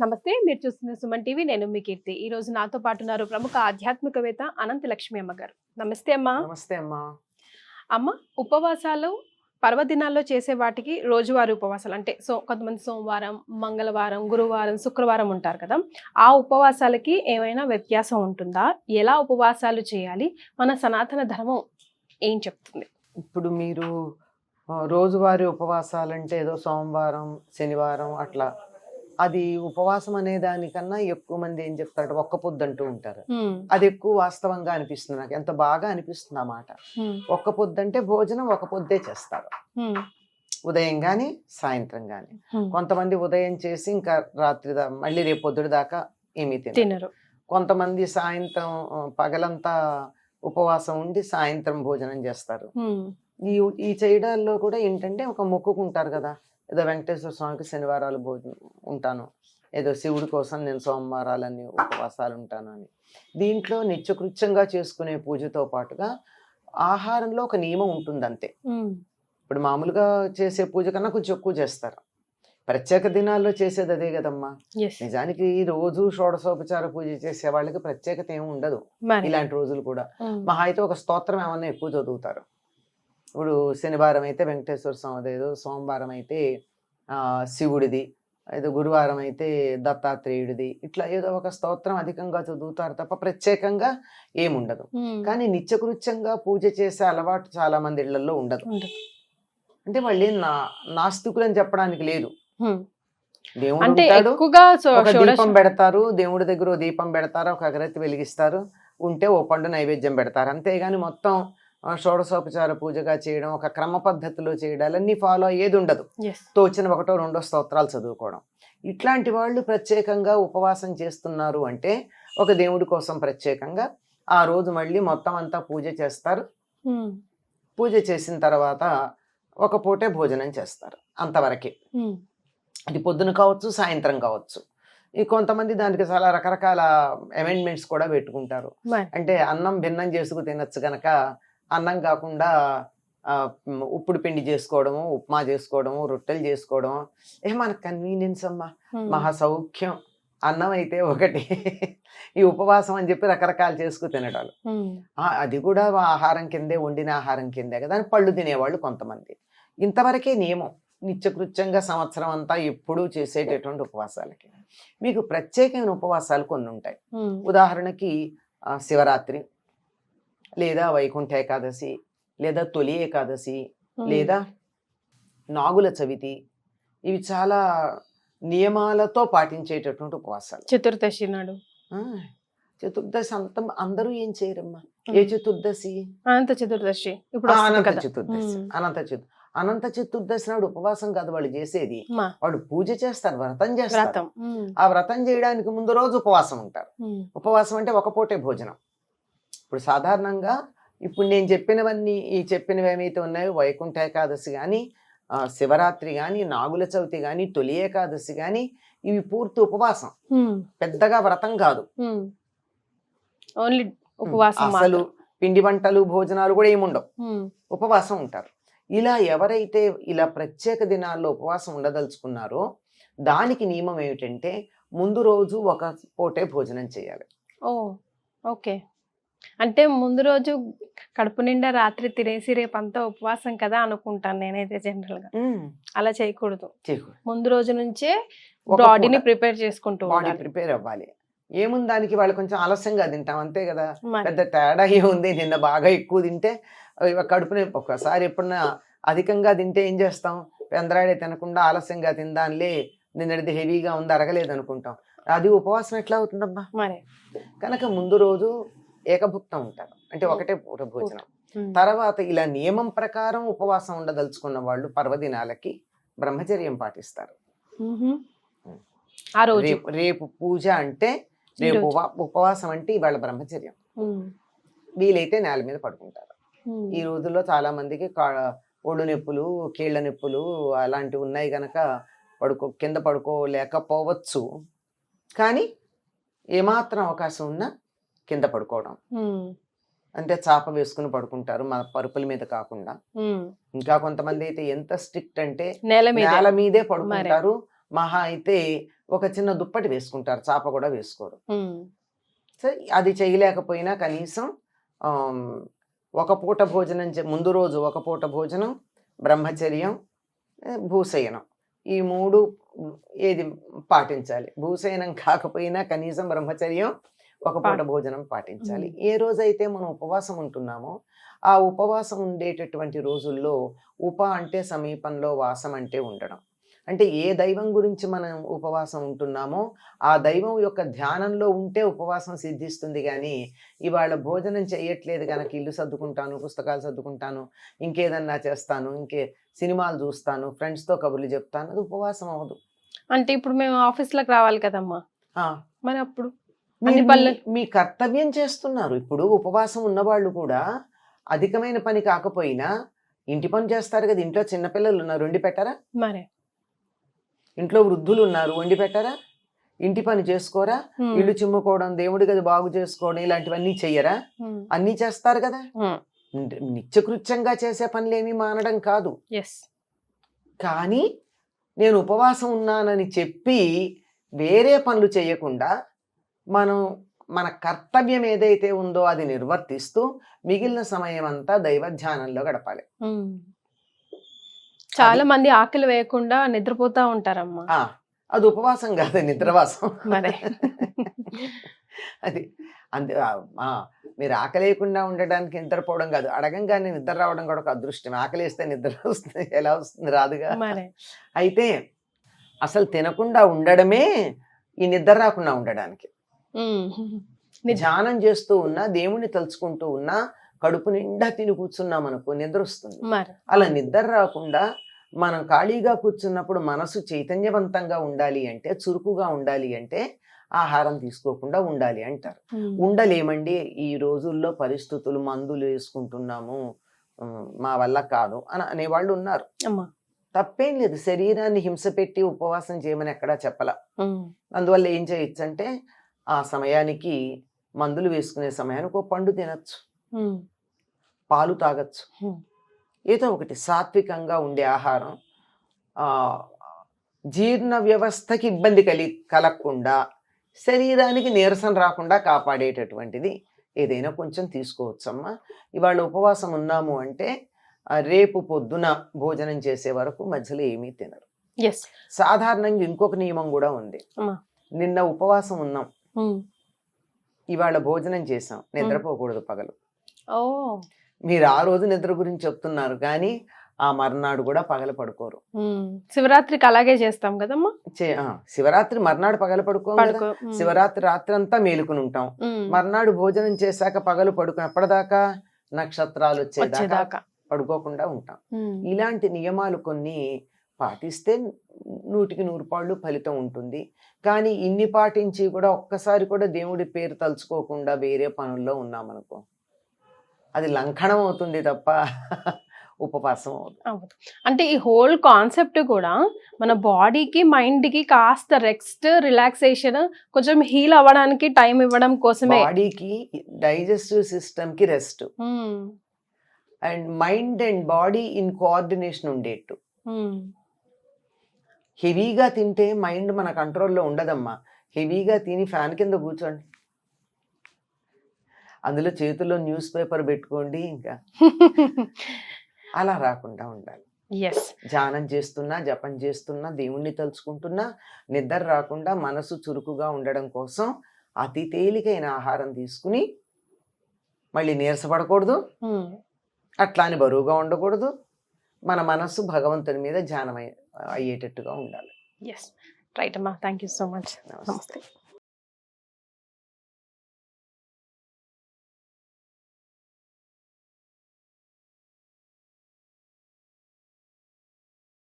నమస్తే మీరు చూస్తున్న సుమన్ టీవీ నేను మీ కీర్తి. ఈ రోజు నాతో పాటు ఉన్నారు ప్రముఖ ఆధ్యాత్మికవేత్త అనంత లక్ష్మి అమ్మ గారు నమస్తే అమ్మా. నమస్తే అమ్మా. అమ్మ ఉపవాసాలు పర్వదినాల్లో చేసే వాటికి రోజువారీ ఉపవాసాలు అంటే సో కొంతమంది సోమవారం మంగళవారం గురువారం శుక్రవారం ఉంటారు కదా. ఆ ఉపవాసాలకి ఏమైనా వ్యత్యాసం ఉంటుందా? ఎలా ఉపవాసాలు చేయాలి? మన సనాతన ధర్మం ఏం చెప్తుంది? ఇప్పుడు మీరు రోజువారీ ఉపవాసాలంటే ఏదో సోమవారం శనివారం అట్లా అది ఉపవాసం అనే దానికన్నా ఎక్కువ మంది ఏం చెప్తారు ఒక్క పొద్దు అంటూ ఉంటారు. అది ఎక్కువ వాస్తవంగా అనిపిస్తుంది నాకు. ఎంత బాగా అనిపిస్తుంది ఆ మాట. హ్మ్, ఒక్క పొద్దు అంటే భోజనం ఒక పొద్దే చేస్తారు. ఉదయం కానీ సాయంత్రం కానీ హ్మ్. కొంతమంది ఉదయం చేసి ఇంకా రాత్రి దా- మళ్ళీ రేపు పొద్దుడు దాకా ఏమీ తినరు. కొంతమంది సాయంత్రం పగలంతా ఉపవాసం ఉండి సాయంత్రం భోజనం చేస్తారు. ఈ ఈ చేయడాల్లో కూడా ఏంటంటే ఒక మొక్కుకుంటారు కదా. ఏదో వెంకటేశ్వర స్వామికి శనివారాలు భోజనం ఉంటాను. ఏదో శివుడి కోసం నేను సోమవారాలన్నీ ఉపవాసాలు ఉంటాను అని. దీంట్లో నిత్యకృత్యంగా చేసుకునే పూజతో పాటుగా ఆహారంలో ఒక నియమం ఉంటుంది అంతే ఇప్పుడు మామూలుగా చేసే పూజ కన్నా కొంచెం ఎక్కువ చేస్తారు. ప్రత్యేక దినాల్లో చేసేది అదే కదమ్మా. నిజానికి ఈ రోజు షోడశోపచార పూజ చేసే వాళ్ళకి ప్రత్యేకత ఏమి ఉండదు. ఇలాంటి రోజులు కూడా. మహా అయితే ఒక స్తోత్రం ఏమన్నా ఎక్కువ చదువుతారు. ఇప్పుడు శనివారం అయితే వెంకటేశ్వర స్వామిది ఏదో సోమవారం అయితే ఆ, శివుడిది ఏదో గురువారం అయితే దత్తాత్రేయుడిది ఇట్లా ఏదో ఒక స్తోత్రం అధికంగా చదువుతారు తప్ప ప్రత్యేకంగా ఏముండదు. కానీ నిత్యకృత్యంగా పూజ చేసే అలవాటు చాలా మంది ఇళ్ళలో ఉండదు. అంటే వాళ్ళు ఏం నా నాస్తికులు అని చెప్పడానికి లేదు. దేవుడు ఎక్కువగా దీపం పెడతారు దేవుడి దగ్గర దీపం పెడతారు ఒక అగరత్తి వెలిగిస్తారు ఉంటే ఓ పండు నైవేద్యం పెడతారు అంతేగాని మొత్తం షోడశోపచార పూజగా చేయడం ఒక క్రమ పద్ధతిలో చేయడాలన్నీ ఫాలో అయ్యేది ఉండదు. తోచిన ఒకటో రెండో స్తోత్రాలు చదువుకోవడం. ఇట్లాంటి వాళ్ళు ప్రత్యేకంగా ఉపవాసం చేస్తున్నారు అంటే ఒక దేవుడి కోసం ప్రత్యేకంగా ఆ రోజు మళ్ళీ మొత్తం అంతా పూజ చేస్తారు. హ్మ్, పూజ చేసిన తర్వాత ఒక పూటే భోజనం చేస్తారు అంతవరకే. అది పొద్దున కావచ్చు సాయంత్రం కావచ్చు. ఈ కొంతమంది దానికి చాలా రకరకాల అమెండ్మెంట్స్ కూడా పెట్టుకుంటారు. అంటే అన్నం భిన్నం చేసుకు తినచ్చు గనక అన్నం కాకుండా ఉప్పుడు పిండి చేసుకోవడము ఉప్మా చేసుకోవడము రొట్టెలు చేసుకోవడము. ఏ మనకు కన్వీనియన్స్ అమ్మా. మహా సౌఖ్యం. అన్నం అయితే ఒకటి. ఈ ఉపవాసం అని చెప్పి రకరకాలు చేసుకు తినడాలు. అది కూడా ఆహారం కిందే వండిన ఆహారం కిందే కదా అని పళ్ళు తినేవాళ్ళు కొంతమంది. ఇంతవరకే నియమం. నిత్యకృత్యంగా సంవత్సరం అంతా ఎప్పుడూ చేసేటటువంటి ఉపవాసాలకి. మీకు ప్రత్యేకమైన ఉపవాసాలు కొన్ని ఉంటాయి. ఉదాహరణకి శివరాత్రి. లేదా వైకుంఠ ఏకాదశి లేదా తొలి ఏకాదశి. లేదా నాగుల చవితి ఇవి చాలా నియమాలతో పాటించేటటువంటి ఉపవాసాలు. చతుర్దశి నాడు. చతుర్దశి అంతం అందరూ ఏం చేయరమ్మా? ఏ చతుర్దశి? అనంత చతుర్దశి. ఇప్పుడు అనంత చతుర్దశి. అనంత చతు అనంత చతుర్దశి నాడు ఉపవాసం కాదు వాళ్ళు చేసేది. వాళ్ళు పూజ చేస్తారు వ్రతం చేస్తారు. ఆ వ్రతం చేయడానికి ముందు రోజు ఉపవాసం ఉంటారు. ఉపవాసం అంటే ఒక పూటే భోజనం. ఇప్పుడు సాధారణంగా ఇప్పుడు నేను చెప్పినవన్నీ ఈ చెప్పినవి ఏమైతే ఉన్నాయో వైకుంఠ ఏకాదశి కానీ శివరాత్రి కానీ నాగుల చవితి కానీ తొలి ఏకాదశి కానీ ఇవి పూర్తి ఉపవాసం. పెద్దగా వ్రతం కాదు. ఓన్లీ ఉపవాసం అసలు. పిండి వంటలు భోజనాలు కూడా ఏముండవు. ఉపవాసం ఉంటారు. ఇలా ఎవరైతే ఇలా ప్రత్యేక దినాల్లో ఉపవాసం ఉండదలుచుకున్నారో దానికి నియమం ఏమిటంటే ముందు రోజు ఒక పూటే భోజనం చేయాలి. ఓకే. అంటే ముందు రోజు కడుపు నిండా రాత్రి తినేసి రేపు అంతా ఉపవాసం కదా అనుకుంటాను నేనైతే జనరల్గా అలా చేయకూడదు. ముందు రోజు నుంచే బాడీని. ప్రిపేర్ చేసుకుంటూ బాడీ ప్రిపేర్ అవ్వాలి. ఏముంది దానికి వాళ్ళు కొంచెం ఆలస్యంగా తింటాం అంతే కదా. పెద్ద తేడా ఏముంది? నిన్న బాగా ఎక్కువ తింటే అవి కడుపునే ఒకసారి ఎప్పుడన్నా అధికంగా తింటే ఏం చేస్తాం? పెందరాడే తినకుండా ఆలస్యంగా తిందానిలే నిన్నటిది హెవీగా ఉంది అరగలేదు అనుకుంటాం. అది ఉపవాసం ఎట్లా అవుతుందమ్మా మరి. కనుక ముందు రోజు ఏకభుక్తం ఉంటారు అంటే ఒకటే పూట భోజనం. తర్వాత ఇలా నియమం ప్రకారం ఉపవాసం ఉండదలుచుకున్న వాళ్ళు పర్వదినాలకి బ్రహ్మచర్యం పాటిస్తారు. ఉహుం. ఆ రోజు. రేపు పూజ అంటే రేపు ఉపవాసం అంటే ఇవాళ బ్రహ్మచర్యం. వీలైతే నేల మీద పడుకుంటారు. ఈ రోజుల్లో చాలా మందికి ఒళ్ళు నొప్పులు కీళ్ళ నొప్పులు అలాంటివి ఉన్నాయి గనక పడుకో కింద పడుకోలేకపోవచ్చు. కానీ ఏమాత్రం అవకాశం ఉన్నా కింద పడుకోవడం. అంటే చాప వేసుకుని పడుకుంటారు మన పరుపుల మీద కాకుండా. ఇంకా కొంతమంది అయితే ఎంత స్ట్రిక్ట్ అంటే నేల మీద. పడుకుంటారు. మహా అయితే ఒక చిన్న దుప్పటి వేసుకుంటారు. చాప కూడా వేసుకోరు. సో అది చేయలేకపోయినా కనీసం ఒక పూట భోజనం చే- ముందు రోజు ఒక పూట భోజనం బ్రహ్మచర్యం ఏ, భూశయనం. ఈ మూడు ఏది పాటించాలి. భూశయనం కాకపోయినా కనీసం బ్రహ్మచర్యం ఒక పూట భోజనం పాటించాలి. ఏ రోజైతే మనం ఉపవాసం ఉంటున్నామో ఆ ఉపవాసం ఉండేటటువంటి రోజుల్లో ఉప అంటే సమీపంలో వాసం అంటే ఉండడం. అంటే ఏ దైవం గురించి మనం ఉపవాసం ఉంటున్నామో ఆ దైవం యొక్క ధ్యానంలో ఉంటే ఉపవాసం సిద్ధిస్తుంది కానీ ఇవాళ భోజనం చేయట్లేదు కనుక ఇల్లు సర్దుకుంటాను పుస్తకాలు సర్దుకుంటాను ఇంకేదన్నా చేస్తాను ఇంకే సినిమాలు చూస్తాను ఫ్రెండ్స్తో కబుర్లు చెప్తాను అది ఉపవాసం అవ్వదు. అంటే ఇప్పుడు మేము ఆఫీస్లోకి రావాలి కదమ్మా? మరి అప్పుడు? మీ- మీ కర్తవ్యం చేస్తున్నారు. ఇప్పుడు ఉపవాసం ఉన్నవాళ్ళు కూడా అధికమైన పని కాకపోయినా ఇంటి పని చేస్తారు కదా. ఇంట్లో చిన్నపిల్లలు ఉన్నారు. వండి పెట్టారా? మరి. ఇంట్లో వృద్ధులు ఉన్నారు. వండి పెట్టారా? ఇంటి పని చేసుకోరా. ఇల్లు చిమ్ముకోవడం దేవుడి గది బాగు చేసుకోవడం ఇలాంటివన్నీ చెయ్యరా. అన్నీ చేస్తారు కదా. నిత్యకృత్యంగా చేసే పనులేమీ మానడం కాదు. కానీ నేను ఉపవాసం ఉన్నానని చెప్పి వేరే పనులు చేయకుండా మనం మన కర్తవ్యం ఏదైతే ఉందో అది నిర్వర్తిస్తూ మిగిలిన సమయం అంతా దైవ ధ్యానంలో గడపాలి. చాలా మంది ఆకలి వేయకుండా నిద్రపోతా ఉంటారమ్మా. అది ఉపవాసం కాదు నిద్రవాసం. అది అంతే మీరు ఆకలేయకుండా ఉండడానికి నిద్రపోవడం కాదు. అడగంగానే నిద్ర రావడం కూడా ఒక అదృష్టం ఆకలేస్తే నిద్ర వస్తుంది ఎలా వస్తుంది రాదుగా? అయితే అసలు తినకుండా ఉండడమే ఈ నిద్ర రాకుండా ఉండడానికి. ధ్యానం చేస్తూ ఉన్నా దేవుణ్ణి తలుచుకుంటూ ఉన్నా కడుపు నిండా తిని కూర్చున్నాం అనుకో నిద్ర వస్తుంది. అలా నిద్ర రాకుండా మనం ఖాళీగా కూర్చున్నప్పుడు మనసు చైతన్యవంతంగా ఉండాలి అంటే చురుకుగా ఉండాలి అంటే ఆహారం తీసుకోకుండా ఉండాలి అంటారు. ఉండలేమండి ఈ రోజుల్లో పరిస్థితులు మందులు వేసుకుంటున్నాము మా వల్ల కాదు అని అనేవాళ్ళు ఉన్నారు. తప్పేం లేదు శరీరాన్ని హింస పెట్టి ఉపవాసం చేయమని ఎక్కడా చెప్పల. అందువల్ల ఏం చేయొచ్చు అంటే ఆ సమయానికి మందులు వేసుకునే సమయానికి ఒక పండు తినచ్చు. పాలు తాగొచ్చు. ఏదో ఒకటి సాత్వికంగా ఉండే ఆహారం జీర్ణ వ్యవస్థకి ఇబ్బంది కలి కలగకుండా శరీరానికి నీరసం రాకుండా కాపాడేటటువంటిది ఏదైనా కొంచెం తీసుకోవచ్చమ్మా ఇవాళ ఉపవాసం ఉన్నాము అంటే రేపు పొద్దున భోజనం చేసే వరకు మధ్యలో ఏమీ తినరు సాధారణంగా ఇంకొక నియమం కూడా ఉంది అమ్మా. నిన్న ఉపవాసం ఉన్నాం. ఇవాళ భోజనం చేసాం నిద్రపోకూడదు పగలు. మీరు ఆ రోజు నిద్ర గురించి చెప్తున్నారు కానీ ఆ మర్నాడు కూడా పగల పడుకోరు. శివరాత్రికి అలాగే చేస్తాం కదమ్మా? శివరాత్రి మర్నాడు పగల పడుకోం. శివరాత్రి రాత్రి అంతా మేలుకుని ఉంటాం. మర్నాడు భోజనం చేశాక పగలు పడుకుని ఎప్పటిదాకా నక్షత్రాలు వచ్చేదాకా పడుకోకుండా ఉంటాం. ఇలాంటి నియమాలు కొన్ని పాటిస్తే నూటికి నూరు పాళ్ళు ఫలితం ఉంటుంది. కానీ ఇన్ని పాటించి కూడా ఒక్కసారి కూడా దేవుడి పేరు తలుచుకోకుండా వేరే పనుల్లో ఉన్నామనుకో అది లంఘనం అవుతుంది తప్ప ఉపవాసం అవుతుంది అంటే ఈ హోల్ కాన్సెప్ట్ కూడా మన బాడీకి మైండ్కి కాస్త రెస్ట్ రిలాక్సేషన్ కొంచెం హీల్ అవ్వడానికి టైం ఇవ్వడం కోసమే. బాడీకి డైజెస్టివ్ సిస్టమ్కి rest. And mind and body in coordination ఉండేట్టు. హెవీగా తింటే మైండ్ మన కంట్రోల్లో ఉండదమ్మా. హెవీగా తిని ఫ్యాన్ కింద కూర్చోండి. అందులో చేతుల్లో న్యూస్ పేపర్ పెట్టుకోండి ఇంకా. అలా రాకుండా ఉండాలి. ఎస్ ధ్యానం చేస్తున్నా జపం చేస్తున్నా దేవుణ్ణి తలుచుకుంటున్నా నిద్ర రాకుండా మనసు చురుకుగా ఉండడం కోసం అతి తేలికైన ఆహారం తీసుకుని మళ్ళీ నీరసపడకూడదు. ఉమ్. అట్లా అని బరువుగా ఉండకూడదు. మన మనస్సు భగవంతుని మీద ధ్యానం అయ్యే- అయ్యేటట్టుగా ఉండాలి. ఎస్ రైట్ అమ్మా. థ్యాంక్ యూ సో మచ్ నమస్తే.